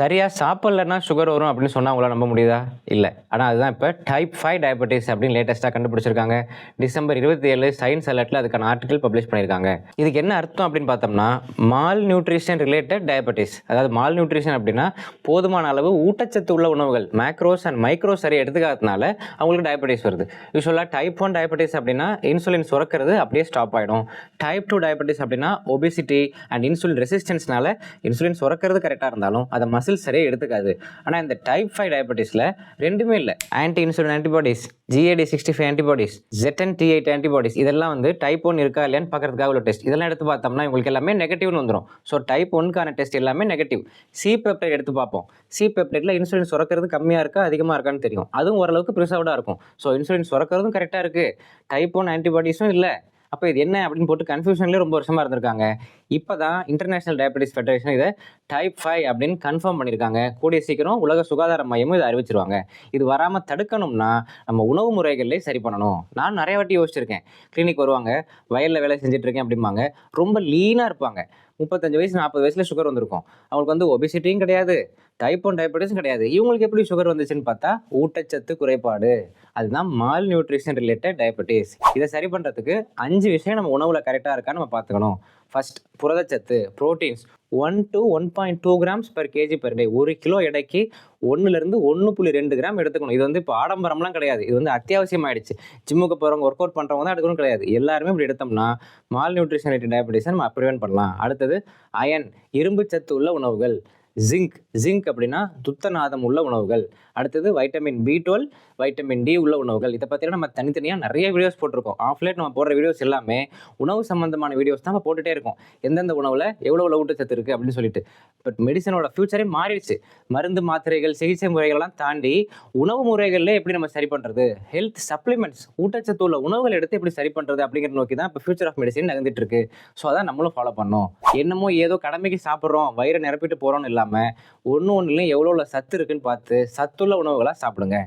சரியாக சாப்பிட்லன்னா சுகர் வரும் அப்படின்னு சொன்னால் உங்களால் நம்ப முடியுதா? இல்லை. ஆனால் அதுதான் இப்போ டைப் ஃபைவ் டயபெட்டிஸ் அப்படின்னு லேட்டஸ்ட்டாக கண்டுபிடிச்சிருக்காங்க. டிசம்பர் இருபத்தி ஏழு சயின்ஸ் அலர்ட்டில் அதுக்கான ஆர்டிகல் பப்ளிஷ் பண்ணியிருக்காங்க. இதுக்கு என்ன அர்த்தம் அப்படின்னு பார்த்தோம்னா மால் நியூட்ரிஷன் ரிலேட்டட் டயபெட்டிஸ் அதாவது மால் நியூட்ரிஷன் அப்படின்னா போதுமான அளவு ஊட்டச்சத்து உள்ள உணவுகள் மேக்ரோஸ் அண்ட் மைக்ரோஸ் சரி எடுத்துக்காததுனால அவங்களுக்கு டயபெட்டிஸ் வருது. யூஸ்வலாக டைப் ஒன் டயபெட்டிஸ் அப்படின்னா இன்சுலின் சுரக்கிறது அப்படியே ஸ்டாப் ஆகிடும் டைப் டூ டயபெட்டிஸ் அப்படின்னா ஒபிசிட்டி அண்ட் இன்சுலின் ரெசிஸ்டன்ஸ்னால இன்சுலின் சுரக்கிறது கரெக்டாக இருந்தாலும் அதை மசில் சரியாக எடுத்துக்காது. ஆனால் இந்த டைப் ஃபைவ் டயபெட்டிஸில் ரெண்டுமே இல்லை. Anti insulin antibodies GAD sixty five antibodies ஜெட்டன் T eight antibodies இதெல்லாம் வந்து டைப் ஒன் இருக்கா இல்லையான்னு பார்க்கறதுக்காக உள்ள டெஸ்ட் இதெல்லாம் எடுத்து பார்த்தோம்னா உங்களுக்கு எல்லாமே நெகட்டிவ்னு வந்துடும் ஸோ டைப் ஒன்க்கான டெஸ்ட் எல்லாமே நெகட்டிவ் சி பெப்டைட் எடுத்து பார்ப்போம். சி பெப்டைட்டில் இன்சுலின் சுரக்கிறது கம்மியாக இருக்கா அதிகமாக இருக்கான்னு தெரியும். அதுவும் ஓரளவுக்கு ப்ரிசர்வ்டாக இருக்கும். ஸோ இன்சுலின் சுரக்கிறதும் கரெக்டாக இருக்குது டைப் ஒன் ஆன்டிபாடிஸும் இல்லை. அப்போ இது என்ன அப்படின்னு போட்டு கன்ஃபியூஷன்லேயே ரொம்ப வருஷமாக இருந்திருக்காங்க. இப்போ தான் இன்டர்நேஷனல் டயபெட்டிஸ் ஃபெடரேஷன் இதை டைப் ஃபைவ் அப்படின்னு கன்ஃபார்ம் பண்ணியிருக்காங்க கூடிய சீக்கிரம் உலக சுகாதார மையமும் இதை அறிவிச்சிருவாங்க. இது வராமல் தடுக்கணும்னா நம்ம உணவு முறைகள்லேயே சரி பண்ணணும். நான் நிறைய வாட்டி யோசிச்சிருக்கேன். கிளினிக் வருவாங்க வயலில் வேலை செஞ்சுட்டு அப்படிம்பாங்க. ரொம்ப லீனாக இருப்பாங்க. முப்பத்தஞ்சு வயசு நாற்பது வயசில் சுகர் வந்திருக்கும். அவங்களுக்கு வந்து ஒபிசிட்டியும் கிடையாது. டைப் ஒன் டயபெட்டிஸும் கிடையாது. இவங்களுக்கு எப்படி சுகர் வந்துச்சுன்னு பார்த்தா ஊட்டச்சத்து குறைபாடு. அதுதான் மால் நியூட்ரிஷன் ரிலேட்டட் டயபெட்டிஸ் இதை சரி பண்ணுறதுக்கு அஞ்சு விஷயம் நம்ம உணவில் கரெக்டாக இருக்கான்னு நம்ம பார்த்துக்கணும். ஃபர்ஸ்ட் புரதச்சத்து proteins one to one point two grams per KG per day ஒரு கிலோ எடைக்கு ஒன்றுலேருந்து ஒன்று புள்ளி ரெண்டு கிராம் எடுத்துக்கணும். இது வந்து இப்போ ஆடம்பரம்லாம் கிடையாது. இது வந்து அத்தியாவசியமாயிடுச்சு ஜிம்முக்கு போகிறவங்க ஒர்க் அவுட் பண்ணுறவங்க தான் எடுக்கணும் கிடையாது. எல்லாருமே இப்படி எடுத்தோம்னா மால் நியூட்ரிஷன் ரிலேட்டட் டயபெட்டிஸை நம்ம ப்ரிவென்ட் பண்ணலாம். அடுத்தது அயன் இரும்பு சத்து உள்ள உணவுகள். ஜிங்க் ஜிங்க் அப்படின்னா துத்தநாதம் உள்ள உணவுகள். அடுத்தது vitamin B twelve vitamin D உள்ள உணவுகள். இதை பற்றின நம்ம தனித்தனியாக நிறைய வீடியோஸ் போட்டிருக்கோம். ஆஃப்லேட் நம்ம போடுற வீடியோஸ் எல்லாமே உணவு சம்மந்தமான வீடியோஸ் தான் நம்ம போட்டுகிட்டே இருக்கோம். எந்தெந்த உணவில் எவ்வளோ எவ்வளோ ஊட்டச்சத்து இருக்குது அப்படின்னு சொல்லிட்டு. பட் மெடிசனோட ஃபியூச்சரே மாறிடுச்சு. மருந்து மாத்திரைகள் சிகிச்சை முறைகள்லாம் தாண்டி உணவு முறைகளில் எப்படி நம்ம சரி பண்ணுறது ஹெல்த் சப்ளிமெண்ட்ஸ் ஊட்டச்சத்து உள்ள உணவுகள் எடுத்து எப்படி சரி பண்ணுறது அப்படிங்கிற நோக்கி தான் இப்போ ஃபியூச்சர் ஆஃப் மெடிசன் நகர்ந்துட்டு இருக்கு. ஸோ அதான் நம்மளும் ஃபாலோ பண்ணோம். என்னமோ ஏதோ கடமைக்கு சாப்பிட்றோம் வயிறை நிரப்பிட்டு போகிறோம்னு இல்லாமல் ஒன்று ஒன்றுலையும் எவ்வளோ உள்ள சத்து இருக்குன்னு பார்த்து சத்துள்ள உணவுகளாக சாப்பிடுங்க.